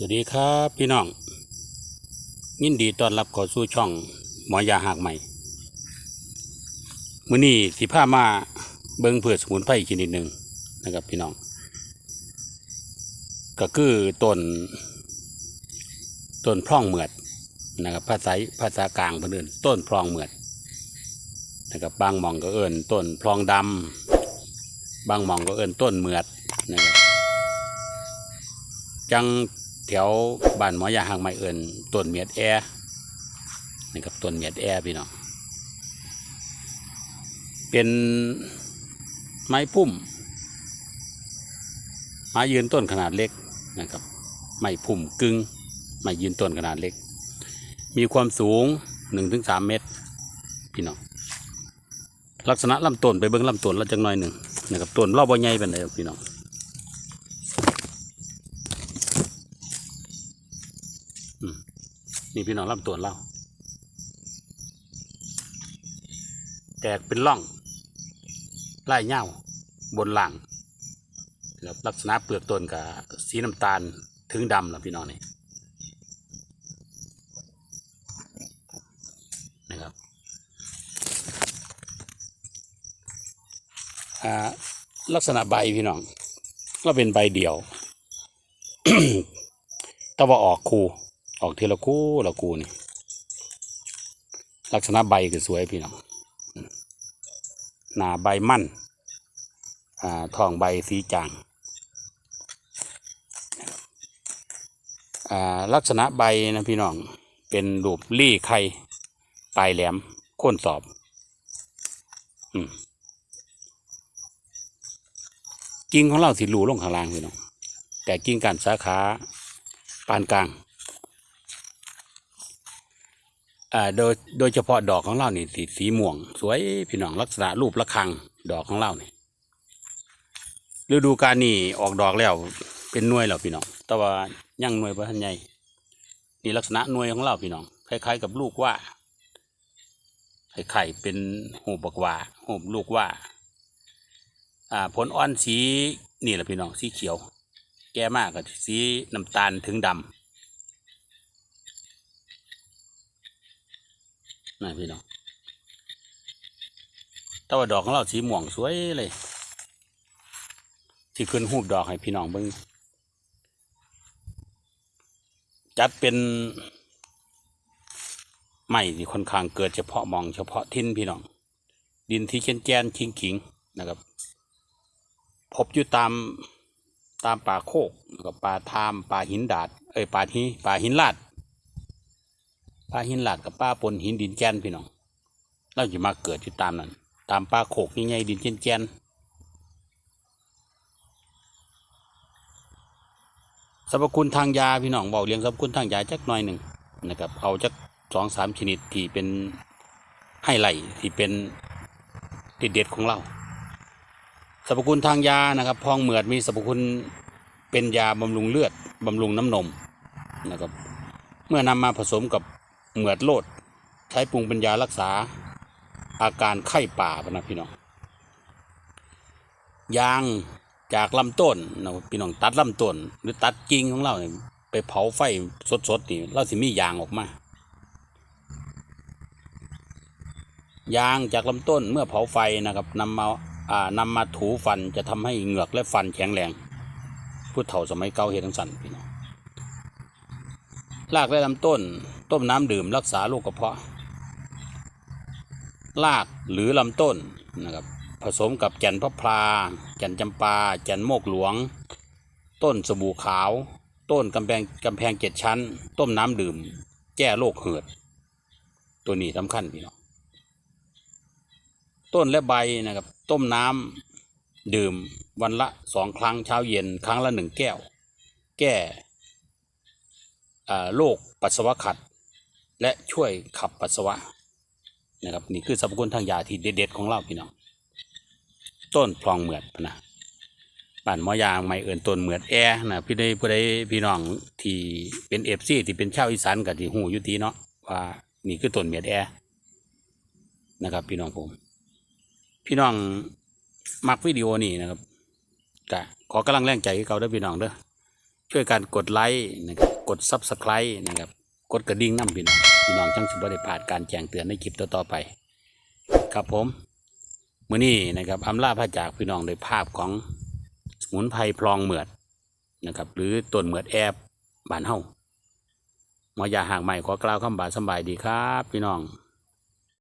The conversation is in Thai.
สวัสดีครับพี่น้อง ยินดีต้อนรับเข้าสู่ช่องหมอยาหากใหม่มื้อนี้สิพามาเบิ่งเพื่อสมุนไพรอีกชนิดหนึ่งนะครับพี่น้อง ก็คือต้นต้นพร่องเหมือดนะครับภาษาภาษากลางเพิ่นเอิ้นต้นพร่องเหมือดนะครับบางหม่องก็เอิ้นต้นพร่องดำบางหม่องก็เอิ้นต้นเหมือดนะครับจัง แถวบ้านหมอยาหางไม้เอิญต้นเมียดแอร์นี่ครับต้นเมียดแอร์พี่น้องเป็นไม้พุ่มไม้ยืนต้นขนาดเล็กนะครับไม้พุ่มกึ่งไม้ยืนต้นขนาดเล็ก มีความสูง 1-3 เมตร พี่น้องลักษณะลำต้นไปเบิ้องลำต้นเราจังหน่อยหนึ่งนะครับต้นรอบบ่ใหญ่เป็นไดพี่น้อง นี่พี่น้องลำตัวเราแตกเป็นร่อง ไล่เง่าบนหลังแล้วลักษณะเปลือกต้นกับสีน้ำตาลถึงดำแล้วพี่น้องนี่นะครับลักษณะใบพี่น้อง ก็เป็นใบเดี่ยวต่ว่าออกคู ออกทีละคู่ละคู่นี่ลักษณะใบคือสวยพี่น้องหนาใบมั่นอ่าทองใบสีจางอ่าลักษณะใบนะพี่น้องเป็นรูปรี่ไข่ปลายแหลมโค่นสอบอืมกิ่งของเราสิรูลงข้างล่างพี่น้องแต่กิ่งการสาขาปานกลาง อ่าโดยโดยเฉพาะดอกของเรานี่สีสีม่วง สวยพี่น้องลักษณะรูประฆังดอกของเรานี่ฤดูกาลนี่ออกดอกแล้วเป็นหน่วยแล้วพี่น้อง แต่ว่ายังหน่วยพระทันใหญ่นี่ลักษณะหน่วยของเราพี่น้องคล้ายๆกับลูกว่าไข่เป็นหูบกว่าหูบลูกว่าอ่าผลอ่อนสีนี่แหละพี่น้องสีเขียว แก่มากกับสีน้ำตาลถึงดำ นะพี่น้องแต่ว่าดอกของเราสีม่วงสวยเลยที่ขึ้นหูบดอกให้พี่น้องเบิ่งจัดเป็นไม้ที่ค่อนข้างเกิดเฉพาะมองเฉพาะทิ้นพี่น้อง ดินที่แกนแกนขิงขิงนะครับ พบอยู่ตามตามป่าโคกกับป่าทามป่าหินดาด เอ้ยป่าหิป่าหินลาด ปลาหินหลาดกับป้าปนหินดินแกนพี่น้องเราจะมาเกิดที่ตามนั้น ตามปลาโขกใหญ่ๆดินแกนแกนสรรพคุณทางยาพี่น้องเบอกเรียงสรรพคุณทางยาจักหน่อยหนึ่งนะครับ เอาจักสองสามชนิดที่เป็นให้ไหลที่เป็นเด็ดของเราสรรพคุณทางยานะครับพองเหมือดมีสรรพคุณเป็นยาบำรุงเลือดบำรุงน้ำนมนะครับ เมื่อนำมาผสมกับ เหมือดโลด ใช้ปรุงเป็นยารักษา อาการไข้ป่าพนะพี่น้องยางจากลำต้นนะพี่น้องตัดลำต้น หรือตัดกิ่งของเราเนี่ยไปเผาไฟสดๆนี่เราสิมียางออกมายางจากลำต้นเมื่อเผาไฟนะครับนำมาอ่านำมาถูฟันจะทำให้เหงือกและฟันแข็งแรง ผู้เฒ่าสมัยเก่าเฮ็ดทั้งสันพี่น้อง รากและลำต้น ต้มน้ำดื่มรักษาโรคกระเพาะ รากหรือลำต้นนะครับผสมกับแก่นพระพราแก่นจำปา แก่นโมกหลวง ต้นสบู่ขาว ต้นกำแพงกำแพงเจ็ดชั้น ต้มน้ำดื่ม แก้โรคเหือด ตัวนี้สำคัญพี่น้องต้นและใบนะครับ ต้มน้ำดื่มวันละสองครั้งเช้าเย็นครั้งละหนึ่งแก้ว แก้ โรคปัสสาวะขัด และช่วยขับปัสสาวะนะครับนี่คือสรรพคุณทางยาที่เด็ดๆของเราพี่น้องต้นพลองเหมือดนะบ้านมอยางไม่เอินต้นเหมือดแอนะพี่ได้ผู้ใดพี่น้องที่เป็นเอฟซีที่เป็นชาวอีสานกับที่หูยุติเนาะว่านี่คือต้นเหมือดแอนะครับ พี่น้องผม พี่น้องมักวิดีโอนี้นะครับกะขอกำลังแรงใจให้เขาด้อพี่น้องเด้อ ช่วยกันกดไลค์นะครับกด Subscribe นะครับกดกระดิ่งน้ำพี่น้องพี่น้องจังสิบได้พลาดการแจ้งเตือนในคลิปต่อๆไป ครับผมมื้อนี้นะครับอำลาพระจากพี่น้องโดยภาพของสมุนไพรพลองเหมือดนะครับหรือต้นเหมือดแอบบานเฮามอยาห่างใหม่ขอกล่าวคำบาสบายดีครับ พี่น้อง